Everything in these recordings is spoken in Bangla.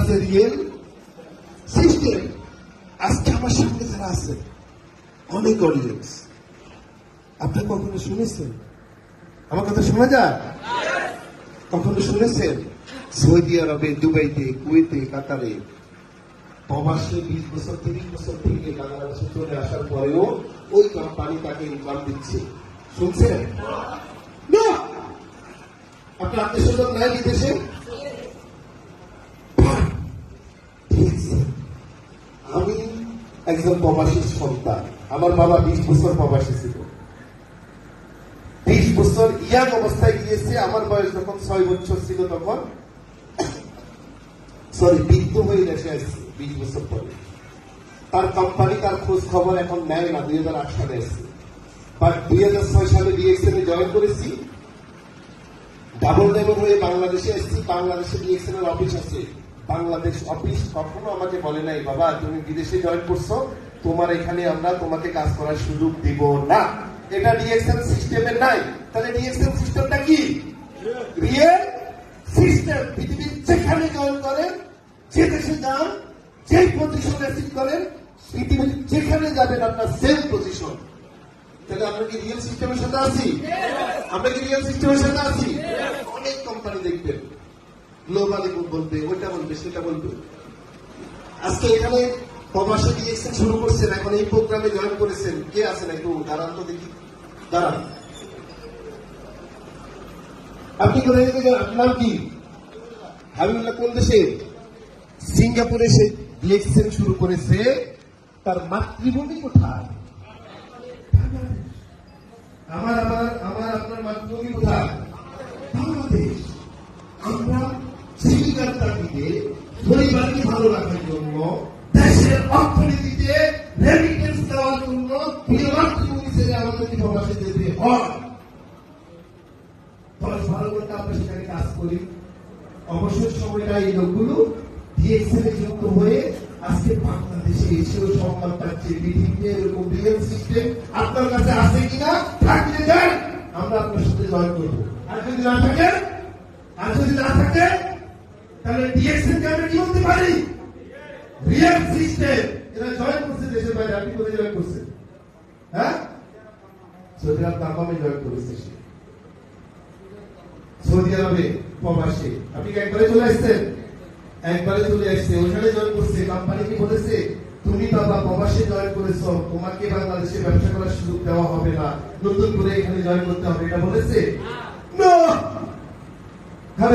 আছে রিয়েল সিস্টেম আজকে আমার সামনে যারা আছে, অনেক অডিয়েন্স আপনি কখনো শুনেছেন? আমার কথা শোনা যায়? কখনো শুনেছেন? সৌদি আরবে, দুবাইতে, কুয়েতে, কাতারে। প্রবাসে বিশ বছর, তিরিশ বছর থেকে বাংলাদেশে চলে আসার পরেও ওই কোম্পানি তাকে ইনকাম দিচ্ছে। নাই আমি একজন প্রবাসী সন্তান। আমার বাবা বিশ বছর প্রবাসী ছিল। বিশ বছর ইয়াং অবস্থায় গিয়েছে। আমার বয়স যখন ছয় বছর ছিল তখন। সরি বৃদ্ধ হয়ে দেশে আসছে বিশ বছর পরে। তার কোম্পানি তার খোঁজ খবর এখন নেয় না, দুই হাজার আট সালে এসছে। দুই হাজার ছয় সালে ডিএক্সএল এ জয়েন করেছি। ডাবল ডেবল হয়ে বাংলাদেশে এসেছি। বাংলাদেশে ডিএক্সএল এর অফিস আছে। বাংলাদেশ অফিস কখনো আমাকে বলে নাই, বাবা, তুমি বিদেশে জয়েন করছ, তোমার এখানে আমরা তোমাকে কাজ করার সুযোগ দিব না। এটা ডিএক্সএল সিস্টেমে নাই। তাহলে ডিএক্সএল সিস্টেমটা কি? রিয়েল সিস্টেম পৃথিবীর যেখানে জয়েন করেন, যে দেশে যান, যেই পজিশন অ্যাচিভ করেন, পৃথিবীর যেখানে যাবেন আপনার সেম পজিশন তাহলে আমরা কি রিয়েল সিস্টেমের সাথে আছি? আমরা কি রিয়েল সিস্টেমের সাথে আছি? অনেক কোম্পানি দেখবেন। গ্লোবালি বলবে ওইটা বলবে সেটা বলবে। আজকে এখানে প্রবাসে ডিএক্সএন শুরু করছেন এখন এই প্রোগ্রামে জয়েন করেছেন। কে আছেন একটু দাঁড়ান তো দেখি। দাঁড়ান। আপনি কোথায় থেকে? আপনার নাম কি? হাবিবুল্লাহ কোন দেশে? সিঙ্গাপুরে সে ডিএক্সএন শুরু করেছে তার মাতৃভূমি কোথায়? আমার আমার আমার, আপনার মাতৃভূমি কোথায়? বাংলাদেশ। আমরা তাগিদে পরিবারকে ভালো রাখার জন্য, দেশের অর্থনীতিতে রেমিটেন্স দেওয়ার জন্য মাতৃভূমি ছেড়ে আমাদেরকে প্রবাসে যেতে হয়। দশ বারো ঘণ্টা আমরা সেখানে কাজ করি। অবসর সময়টা এই লোকগুলো ডিএক্সএল যুক্ত হয়ে আজকে বাংলাদেশে এসেও সম্মান পাচ্ছে বিভিন্ন এরকম রিয়েল সিস্টেম আপনার কাছে আছে কিনা থাকলে দেন, আমরা আপনার সাথে জয়েন করব। আর যদি না থাকে, আর যদি না থাকে, তাহলে ডিএক্সএল কে আমরা কি বলতে পারি? রিয়েল সিস্টেম এরা জয়েন করছে দেশের বাইরে, আপনি কোথায় জয়েন করছেন? হ্যাঁ? সৌদি আরব দামামে জয়েন করেছে সে। সৌদি আরবে প্রবাসে। আপনি কি একবারে চলে আসছেন? একবারে চলে আসছে, ওখানে জয়েন করছে কোম্পানি কি বলেছে, তুমি বাবা প্রবাসে জয়েন করেছ, তোমাকে বাংলাদেশে ব্যবসা করার সুযোগ দেওয়া হবে না, নতুন করে এখানে জয়েন করতে হবে। এটা বলেছে?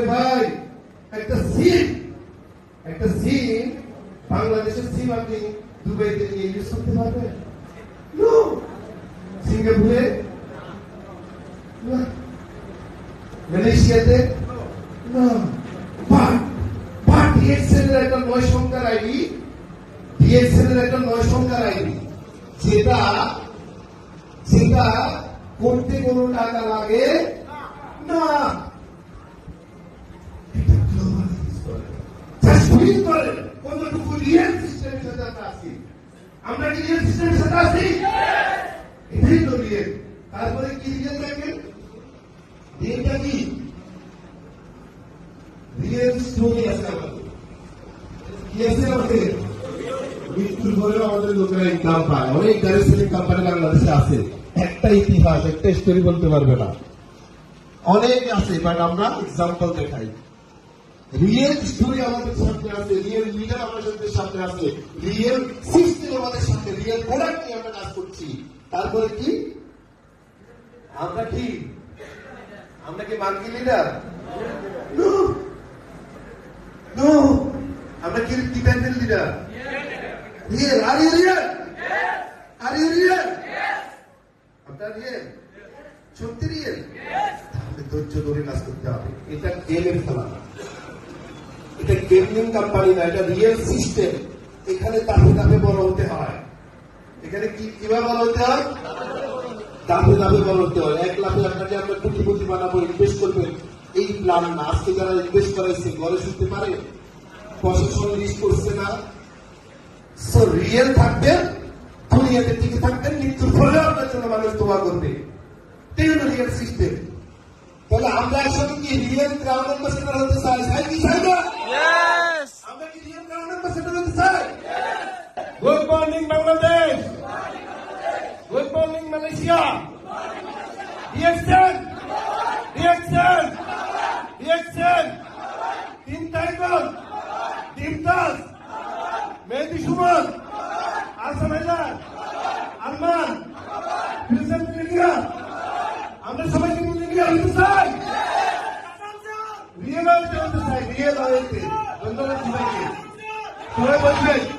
ভাই, একটা সিম একটা সিম, বাংলাদেশের সিম আপনি দুবাইতে নিয়ে ইউজ করতে পারবেন? সিঙ্গাপুরে? মালয়েশিয়াতে না বাট এর একটা নয় সংখ্যার আইডি ডিএক্সএল এর একটা নয় সংখ্যার আইডি। যেটা যেটা করতে কোনো টাকা লাগে না। আমরা আমরা তারপরে কি রিয়েল রিয়েলটা কি? রিয়েল স্টোরি আছে আমাদের মৃত্যুর পরেও আমাদের লোকেরা ইনকাম পায়। অনেক গাড়ি সেলিং কোম্পানি বাংলাদেশে আছে। একটা ইতিহাস, একটা স্টোরি বলতে পারবে না। অনেক আছে বাট আমরা এক্সাম্পল দেখাই। রিয়েল স্টোরি আমাদের সামনে আছে রিয়েল লিডার আমাদের সামনে আছে। রিয়েল সিস্টেম আমাদের সামনে রিয়েল প্রোডাক্ট নিয়ে আমরা কাজ করছি। তারপরে কি? আমরা কি? আমরা কি মার্কি লিডার নো নো আমরা কি dependent leader real are you real are you real আপনার রিয়েল সত্যি রিয়েল তাহলে ধৈর্য ধরে কাজ করতে হবে। এটা গেমের খেলা। এটা গেমিং কোম্পানি না এটা রিয়েল সিস্টেম এখানে তাপে তাপে বড় হতে হয়। এখানে কি কীভাবে বড় হতে হয়? দামে দামে বড় হতে হয়। এক লাখে আপনাকে আমরা কোটিপতি বানাবো ইনভেস্ট করবেন। এই প্ল্যান না আজকে যারা ইনভেস্ট করাইছে ঘরে শুনতে পারে? প্রশাসন লিস্ট করছে না? সো রিয়েল থাকবেন দুনিয়াতে টিকে থাকবেন মৃত্যুর ফলে আপনার জন্য মানুষ দোয়া করবে। টেরিটোরিয়াল সিস্টেম তাহলে আমরা একসাথে কি রিয়েল গ্রাউন্ড অ্যাম্বাসেডার হতে চাই? চাই কি চাই না? Yes! আমরা কি রিয়েল গ্রাউন্ড অ্যাম্বাসেডার হতে চাই? Good morning Bangladesh good morning Malaysia আমরা সবাই কিন্তু হইতে চাই রিয়েল হইতে চাই রিয়েল হইতে ধন্যবাদ সবাইকে সবাই বলবেন